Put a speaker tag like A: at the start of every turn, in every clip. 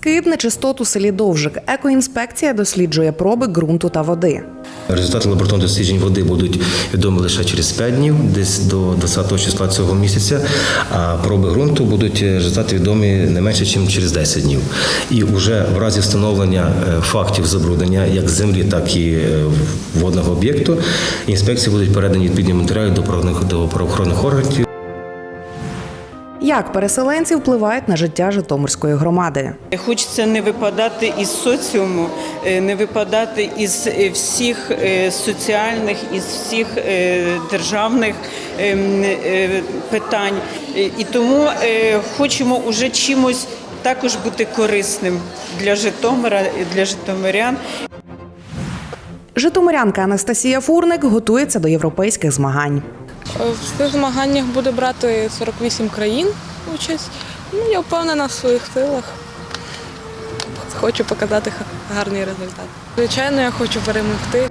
A: Скид нечистот у селі Довжик. Екоінспекція досліджує проби ґрунту та води.
B: Результати лабораторних досліджень води будуть відомі лише через 5 днів, десь до 20 числа цього місяця. А проби ґрунту будуть е, результати відомі не менше, ніж через 10 днів. І вже в разі встановлення е, фактів забруднення як землі, так і е, водного об'єкту, інспекції будуть передані відповідні матеріали до правоохоронних органів.
A: Як переселенці впливають на життя Житомирської громади?
C: Хочеться не випадати із соціуму, е, не випадати із е, всіх е, соціальних, із всіх державних ем, питань. І тому хочемо уже чимось також бути корисним для Житомира, для житомирян.
A: Житомирянка Анастасія Фурник готується до європейських змагань.
D: В цих змаганнях буде брати 48 країн участь. Ну, я впевнена в своїх силах. Хочу показати гарний результат. Звичайно, я хочу перемогти.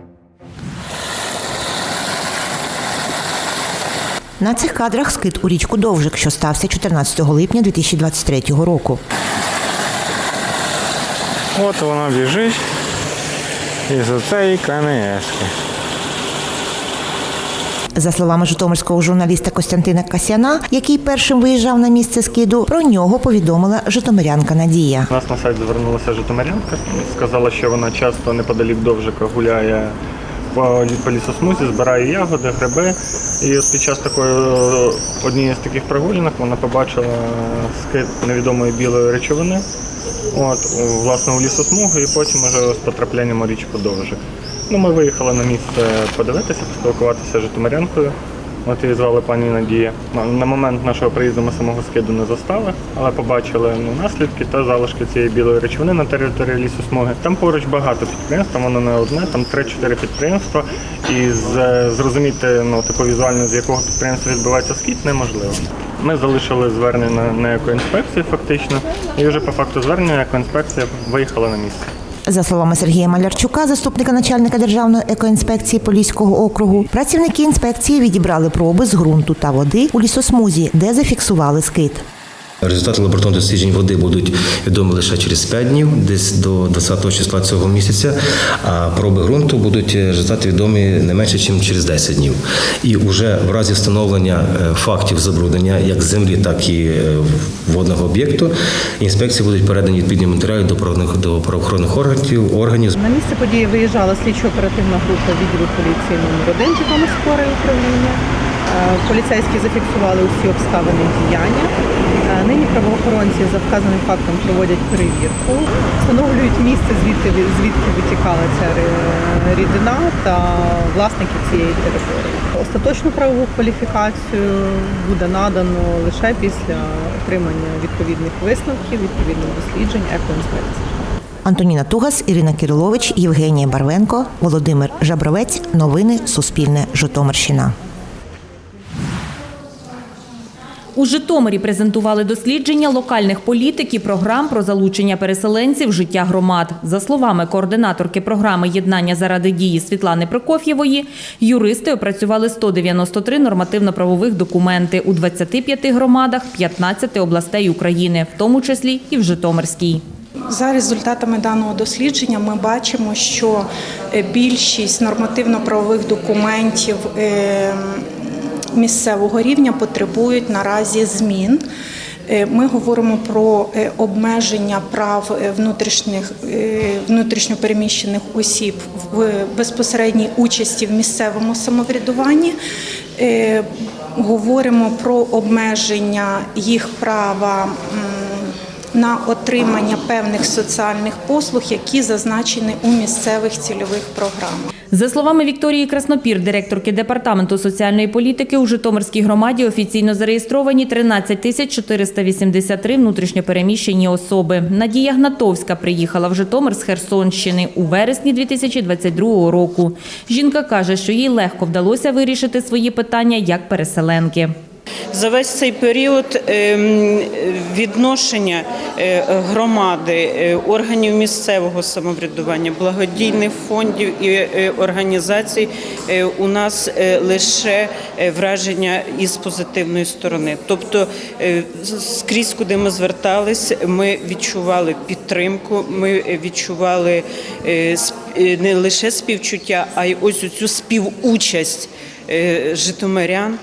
E: На цих кадрах скид у річку Довжик, що стався 14 липня 2023 року.
F: От вона біжить І із оцеї КНСки.
E: За словами житомирського журналіста Костянтина Касяна, який першим виїжджав на місце скиду, про нього повідомила житомирянка Надія.
F: У нас на сайт звернулася Житомирянка, сказала, що вона часто неподалік Довжика гуляє по, лісосмузі, збирає ягоди, гриби. І от під час такої однієї з таких прогулянок вона побачила скид невідомої білої речовини. От, власне, у лісосмугу і потім уже з потраплянням у річку Довжик. Ну, ми виїхали на місце подивитися, поспілкуватися з Житомирянкою. От її звали пані Надія. На- момент нашого приїзду ми самого скиду не застали, але побачили ну, наслідки та залишки цієї білої речовини на території лісосмуги. Там поруч багато підприємств, воно не одне, там 3-4 підприємства. І з- зрозуміти ну, таку візуально, з якого підприємства відбувається скид, неможливо. Ми залишили звернення на екоінспекцію фактично, і вже по факту звернення екоінспекція виїхала на місце.
E: За словами Сергія Малярчука, заступника начальника державної екоінспекції Поліського округу, працівники інспекції відібрали проби з ґрунту та води у лісосмузі, де зафіксували скид.
B: Результати лабораторних досліджень води будуть відомі лише через 5 днів, десь до 20 числа цього місяця. А проби ґрунту будуть е, результати відомі не менше, ніж через 10 днів. І вже в разі встановлення е, фактів забруднення як землі, так і е, водного об'єкту, інспекції будуть передані відповідні матеріали до правоохоронних- до правоохоронних органів органів.
G: На місце події виїжджала слідчо-оперативна група відділу поліції номер 1 Житомирського райуправління. Поліцейські зафіксували усі обставини діяння. Е, Нині правоохоронці за вказаним фактом проводять перевірку, встановлюють місце, звідки ви- звідки витікала ця рідина та власників цієї території. Остаточну правову кваліфікацію буде надано лише після отримання відповідних висновків, відповідних досліджень екоінспекції.
E: Антоніна Тугас, Ірина Кирилович, Євгенія Барвенко, Володимир Жабровець. Новини Суспільне. Житомирщина.
H: У Житомирі презентували дослідження локальних політик і програм про залучення переселенців в життя громад. За словами координаторки програми «Єднання заради дії» Світлани Прокоф'євої, юристи опрацювали 193 нормативно-правових документи у 25 громадах 15 областей України, в тому числі і в Житомирській.
I: За результатами даного дослідження ми бачимо, що е, більшість нормативно-правових документів е, місцевого рівня потребують наразі змін. Е, Ми говоримо про е, обмеження прав е, внутрішніх внутрішньопереміщених осіб в безпосередній участі в місцевому самоврядуванні. Говоримо про обмеження їх права. на отримання певних соціальних послуг, які зазначені у місцевих цільових програмах.
H: За словами Вікторії Краснопір, директорки департаменту соціальної політики, у Житомирській громаді офіційно зареєстровані 13 тисяч 483 внутрішньопереміщені особи. Надія Гнатовська приїхала в Житомир з Херсонщини у вересні 2022 року. Жінка каже, що їй легко вдалося вирішити свої питання як переселенки.
C: За весь цей період ем, відношення е, громади, е, органів місцевого самоврядування, благодійних фондів і е, організацій у нас лише враження із позитивної сторони. Тобто скрізь, куди ми звертались, ми відчували підтримку, ми відчували не лише співчуття, а й ось цю співучасть житомирян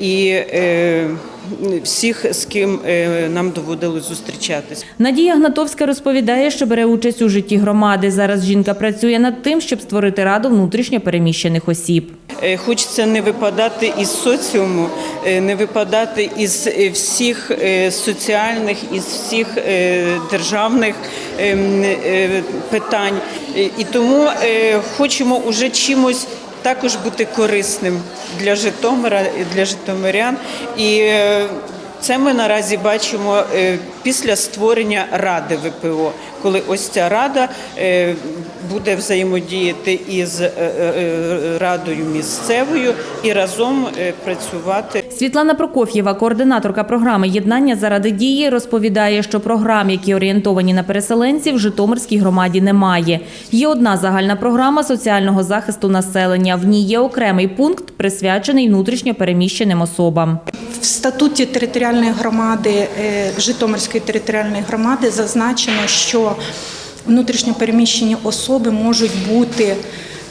C: і е, всіх, з ким е, нам доводилось зустрічатись.
H: Надія Гнатовська розповідає, що бере участь у житті громади. Зараз жінка працює над тим, щоб створити раду внутрішньо переміщених осіб.
C: Е, Хочеться не випадати із соціуму, е, не випадати із е, всіх е, соціальних, із всіх е, державних ем, е, питань. Е, І тому е, хочемо уже чимось також бути корисним для Житомира, і для житомирян. І е, це ми наразі бачимо е, після створення ради ВПО, коли ось ця рада е, буде взаємодіяти із радою місцевою і разом працювати.
H: Світлана Прокоф'єва, координаторка програми Єднання заради дії, розповідає, що програм, які орієнтовані на переселенців, в Житомирській громаді немає. Є одна загальна програма соціального захисту населення. В ній є окремий пункт, присвячений внутрішньо переміщеним особам.
I: В статуті територіальної громади е, Житомирської територіальної громади зазначено, що внутрішньопереміщені особи можуть бути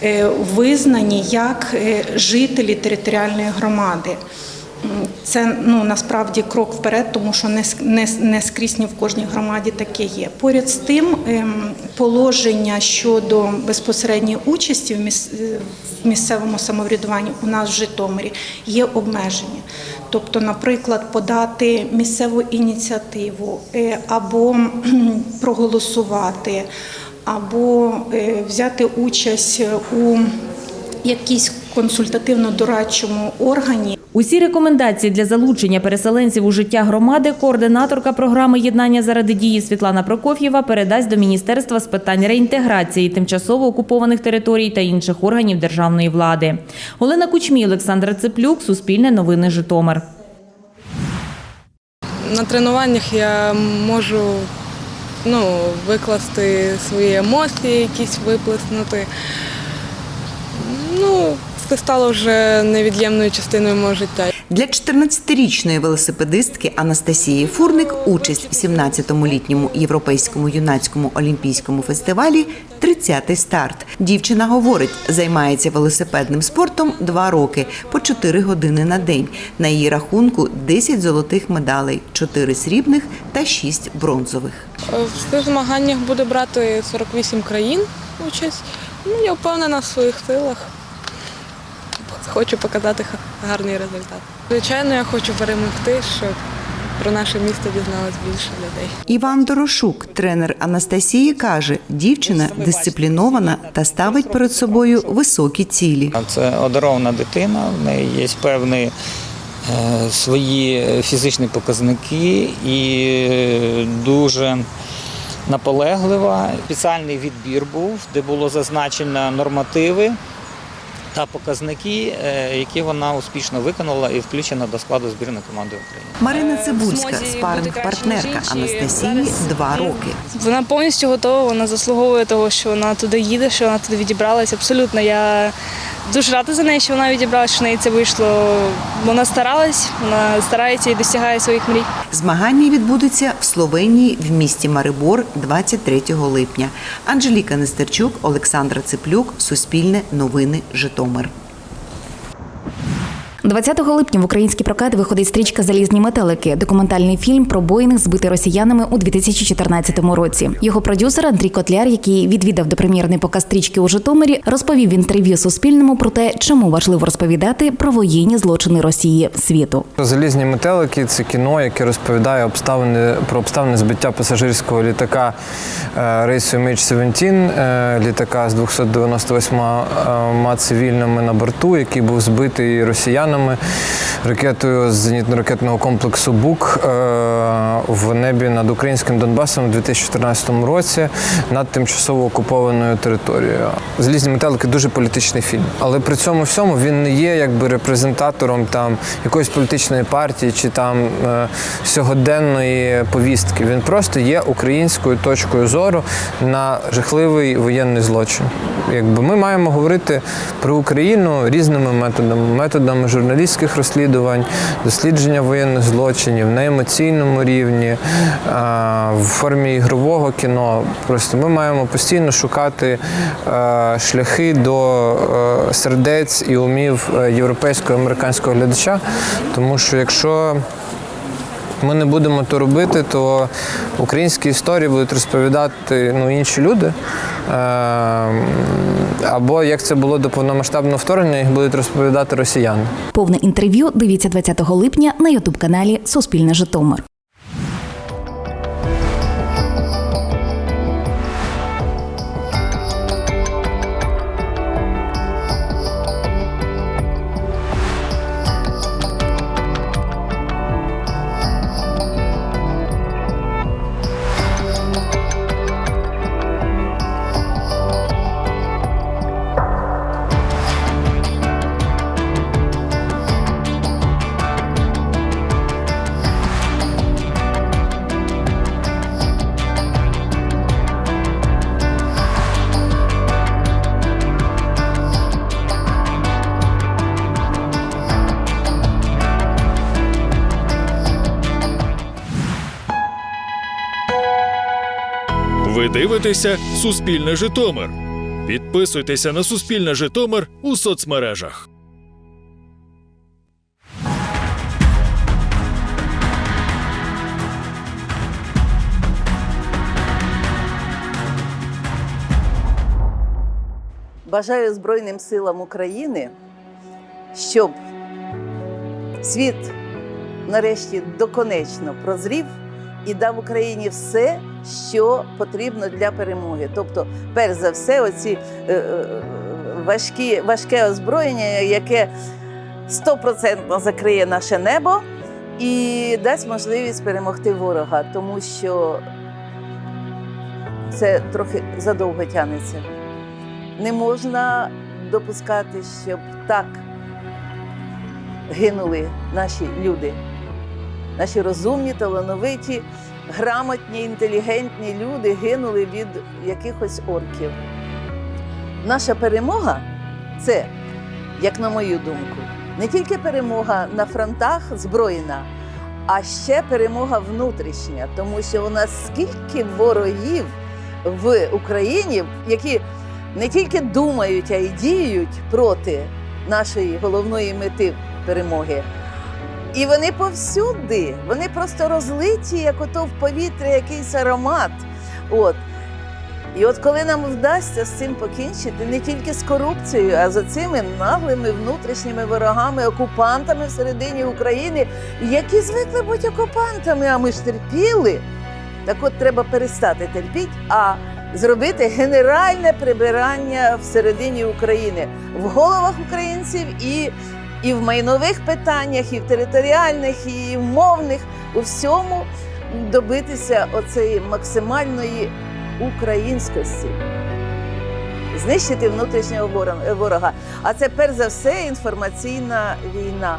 I: е, визнані як е, жителі територіальної громади. Це ну насправді крок вперед, тому що не, не, не скрізь в кожній громаді таке є. Поряд з тим, ем, положення щодо безпосередньої участі е, в місцевому самоврядуванні у нас в Житомирі є обмеження. Тобто, наприклад, подати місцеву ініціативу е, або проголосувати, або е, взяти участь у якійсь консультативно-дорадчому органі.
H: Усі рекомендації для залучення переселенців у життя громади координаторка програми Єднання заради дії Світлана Прокоф'єва передасть до Міністерства з питань реінтеграції тимчасово окупованих територій та інших органів державної влади. Олена Кучмій, Олександра Цеплюк, Суспільне новини Житомир.
D: На тренуваннях я можу ну, викласти свої емоції, якісь виплеснути. Це стало вже невід'ємною частиною мого життя.
E: Для 14-річної велосипедистки Анастасії Фурник участь в 17-му літньому європейському юнацькому олімпійському фестивалі 30-й старт. Дівчина говорить, займається велосипедним спортом два роки по 4 години на день. На її рахунку 10 золотих медалей, 4 срібних та 6 бронзових.
D: В цих змаганнях буде брати 48 країн участь. Ну, я впевнена в своїх силах. Хочу показати ха- гарний результат. Звичайно, я хочу перемогти, щоб про наше місто дізналось більше людей.
E: Іван Дорошук, тренер Анастасії, каже, дівчина дисциплінована та ставить перед собою високі цілі.
J: Це одарована дитина, в неї є певні е, свої фізичні показники і е, дуже наполеглива. Спеціальний відбір був, де було зазначено нормативи та показники, е, які вона успішно виконала і включена до складу збірної команди України.
E: Марина Цибульська, спаринг-партнерка Анастасії, два роки.
K: Вона повністю готова, вона заслуговує того, що вона туди їде, що вона туди відібралась. Абсолютно. Я дуже рада за неї, що вона відібрала, що в неї це вийшло. Вона старалась, вона старається і досягає своїх мрій.
E: Змагання відбудуться в Словенії в місті Марибор 23 липня. Анжеліка Нестерчук, Олександра Циплюк, Суспільне новини Житомир.
L: 20 липня в український прокат виходить стрічка Залізні метелики, документальний фільм про Боїнг, збитий росіянами у 2014 році. Його продюсер Андрій Котляр, який відвідав допрем'єрний показ стрічки у Житомирі, розповів в інтерв'ю Суспільному про те, чому важливо розповідати про воєнні злочини Росії світу.
M: Залізні метелики це кіно, яке розповідає обставини про обставини збиття пасажирського літака е, рейсу MH17, е, літака з 298 цивільними на борту, який був збитий росіянами ракетою з зенітно-ракетного комплексу БУК е, в небі над українським Донбасом у 2014 році над тимчасово окупованою територією. Залізні метелики дуже політичний фільм, але при цьому всьому він не є якби репрезентатором там якоїсь політичної партії чи там е, сьогоденної повістки. Він просто є українською точкою зору на жахливий воєнний злочин. Якби ми маємо говорити про Україну різними методами, методами журналістських розслідувань, дослідження воєнних злочинів на емоційному рівні, в формі ігрового кіно. Просто ми маємо постійно шукати е, шляхи до е, сердець і умів е, європейського американського глядача, тому що якщо ми не будемо то робити, то українські історії будуть розповідати ну, інші люди. Або як це було до повномасштабного вторгнення, їх будуть розповідати росіяни.
L: Повне інтерв'ю дивіться 20 липня на ютуб каналі Суспільне Житомир.
N: Дивитеся Суспільне Житомир. Підписуйтеся на Суспільне Житомир у соцмережах.
O: Бажаю Збройним силам України, щоб світ нарешті доконечно прозрів і дав Україні все, що потрібно для перемоги. Тобто, перш за все, оці е, е, важкі, важке озброєння, яке стопроцентно закриє наше небо і дасть можливість перемогти ворога, тому що це трохи задовго тягнеться. Не можна допускати, щоб так гинули наші люди, наші розумні, талановиті, грамотні, інтелігентні люди гинули від якихось орків. Наша перемога це, як на мою думку, не тільки перемога на фронтах збройна, а ще перемога внутрішня, тому що у нас скільки ворогів в Україні, які не тільки думають, а й діють проти нашої головної мети перемоги. І вони повсюди, вони просто розлиті, як ото в повітря якийсь аромат. От. І от коли нам вдасться з цим покінчити, не тільки з корупцією, а з цими наглими внутрішніми ворогами, окупантами всередині України, які звикли бути окупантами, а ми ж терпіли. Так от треба перестати терпіти, а зробити генеральне прибирання всередині України в головах українців і, і в майнових питаннях, і в територіальних, і в мовних, у всьому добитися оцеї максимальної українськості. Знищити внутрішнього ворога-. А це перш за все інформаційна війна.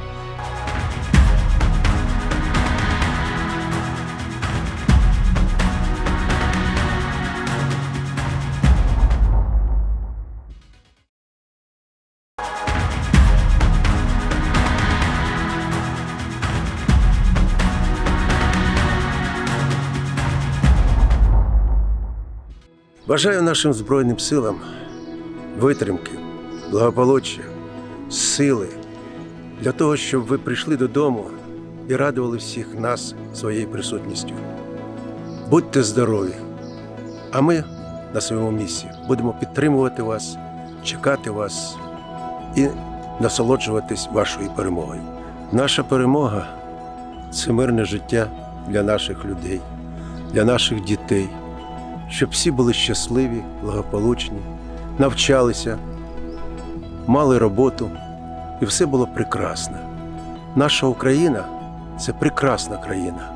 P: Бажаю нашим Збройним силам витримки, благополуччя, сили для того, щоб ви прийшли додому і радували всіх нас своєю присутністю. Будьте здорові! А ми на своєму місці будемо підтримувати вас, чекати вас і насолоджуватись вашою перемогою. Наша перемога це мирне життя для наших людей, для наших дітей щоб всі були щасливі, благополучні, навчалися, мали роботу і все було прекрасно. Наша Україна це прекрасна країна,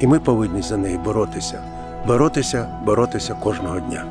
P: і ми повинні за неї боротися, боротися, боротися кожного дня.